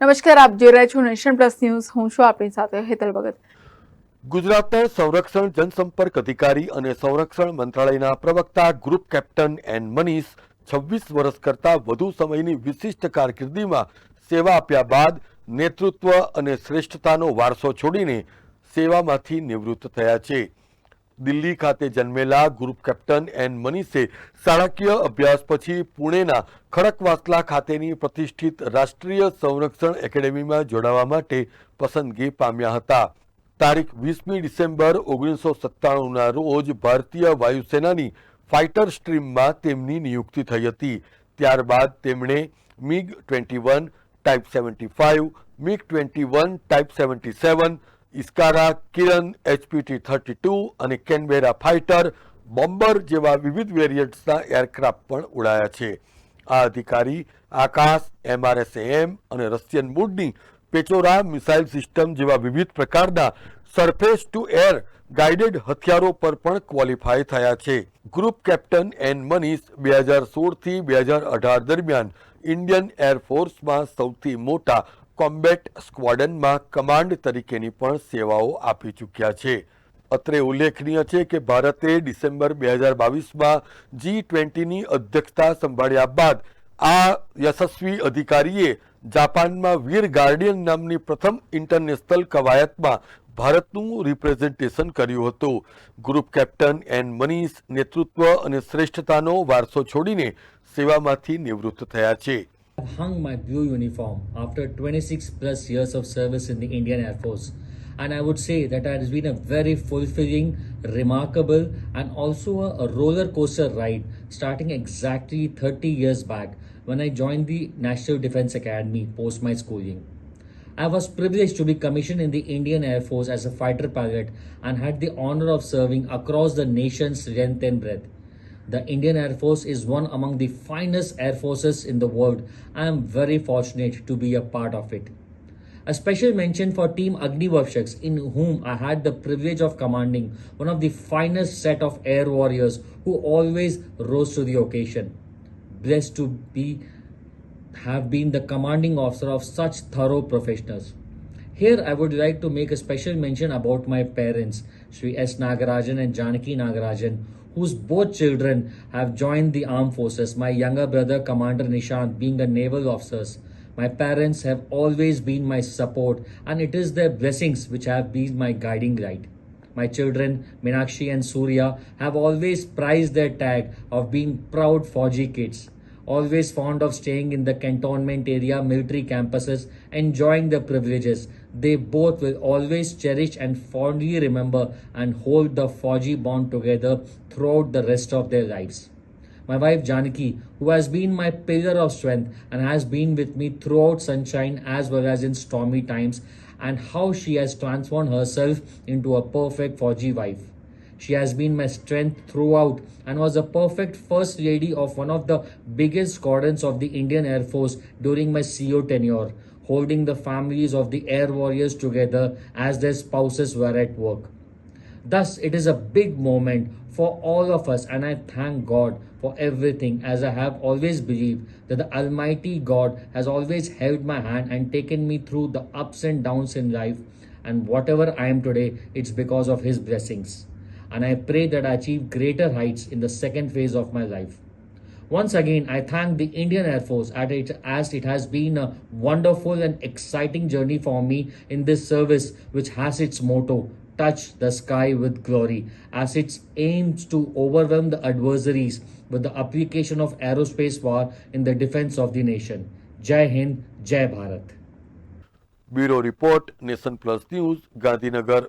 નમસ્કાર, આપ જોઈ રહ્યા છો નેશન પ્લસ ન્યૂઝ. હું છું આપણી સાથે હેતલ ભગત. ગુજરાતના સંરક્ષણ, જનસંપર્ક અધિકારી અને સંરક્ષણ મંત્રાલયના પ્રવક્તા, ગ્રુપ કેપ્ટન એન મનીષ છવ્વીસ વર્ષ કરતાં વધુ સમયની વિશિષ્ટ કારકિર્દીમાં સેવા આપ્યા બાદ નેતૃત્વ અને શ્રેષ્ઠતાનો વારસો છોડીને સેવામાંથી નિવૃત્ત થયા છે. દિલ્હી ખાતે જન્મેલા ગ્રુપ કેપ્ટન એન મનીષે શાળાકીય અભ્યાસ પછી પુણેના ખડકવાસલા ખાતેની પ્રતિષ્ઠિત રાષ્ટ્રીય સંરક્ષણ એકેડેમીમાં જોડાવા માટે પસંદગી પામ્યા હતા. તારીખ વીસમી ડિસેમ્બર ઓગણીસો સત્તાણુંના રોજ ભારતીય વાયુસેનાની ફાઇટર સ્ટ્રીમમાં તેમની નિયુક્તિ થઈ હતી. ત્યારબાદ તેમણે MiG twenty one type seventy five, MiG twenty one type seventy seven Iskra, Kiran, HPT thirty two અને કેનબેરા ફાઇટર, બોમ્બર જેવા વિવિધ વેરિયન્ટ્સના એરક્રાફ્ટ પણ ઉડાયા છે. આ અધિકારી આકાશ એમઆરએસએમ અને રશિયન મૂડની પેચોરા મિસાઇલ સિસ્ટમ જેવા વિવિધ પ્રકારના સરફેસ ટુ એર ગાઇડેડ હથિયારો પર પણ ક્વોલિફાય થયા છે. ગ્રુપ કેપ્ટન એન મનીષ બે હજાર સોળથી બે હજાર અઢાર દરમિયાન ઇન્ડિયન એરફોર્સમાં સૌથી મોટા કોમ્બેટ સ્ક્વોડનમાં કમાન્ડ તરીકેની પણ સેવાઓ આપી ચૂક્યા છે. અત્રે ઉલ્લેખનીય છે કે ભારતે ડિસેમ્બર બે હજાર બાવીસમાં જી ટ્વેન્ટીની અધ્યક્ષતા સંભાળ્યા બાદ આ યશસ્વી અધિકારીએ જાપાનમાં વીર ગાર્ડિયન નામની પ્રથમ ઇન્ટરનેશનલ કવાયતમાં ભારતનું રિપ્રેઝેન્ટેશન કર્યું હતું. ગ્રુપ કેપ્ટન એન મનીષ નેતૃત્વ અને શ્રેષ્ઠતાનો વારસો છોડીને સેવામાંથી નિવૃત્ત થયા છે. I've hung my blue uniform after 26 plus years of service in the Indian Air Force. And I would say that it has been a very fulfilling, remarkable, and also a, a roller coaster ride starting exactly 30 years back when I joined the National Defense Academy post my schooling. I was privileged to be commissioned in the Indian Air Force as a fighter pilot and had the honor of serving across the nation's length and breadth. The Indian Air Force is one among the finest air forces in the world. I am very fortunate to be a part of it. A special mention for Team Agni Varshaks, in whom I had the privilege of commanding one of the finest set of air warriors who always rose to the occasion. Blessed to be have been the commanding officer of such thorough professionals. Here, I would like to make a special mention about my parents, Sri S. Nagarajan and Janaki Nagarajan, whose both children have joined the armed forces. My younger brother, Commander Nishant, being a naval officer. My parents have always been my support, and it is their blessings which have been my guiding light. My children, Minakshi and Surya, have always prized their tag of being proud Fauji kids always fond of staying in the cantonment area military campuses enjoying the privileges they both will always cherish and fondly remember and hold the Fauji bond together throughout the rest of their lives my wife Janaki, who has been my pillar of strength and has been with me throughout sunshine as well as in stormy times, and how she has transformed herself into a perfect Fauji wife. She has been my strength throughout and was a perfect first lady of one of the biggest squadrons of the Indian Air Force during my CO tenure, holding the families of the air warriors together as their spouses were at work. Thus, it is a big moment for all of us, and I thank God for everything as I have always believed that the Almighty God has always held my hand and taken me through the ups and downs in life. And whatever I am today, it's because of His blessings. And I pray that I achieve greater heights in the second phase of my life. Once again, I thank the Indian Air Force as it has been a wonderful and exciting journey for me in this service, which has its motto, touch the sky with glory, as it aims to overwhelm the adversaries with the application of aerospace war in the defense of the nation. Jai Hind, Jai Bharat. Bureau Report, Nation Plus News, Gandhinagar.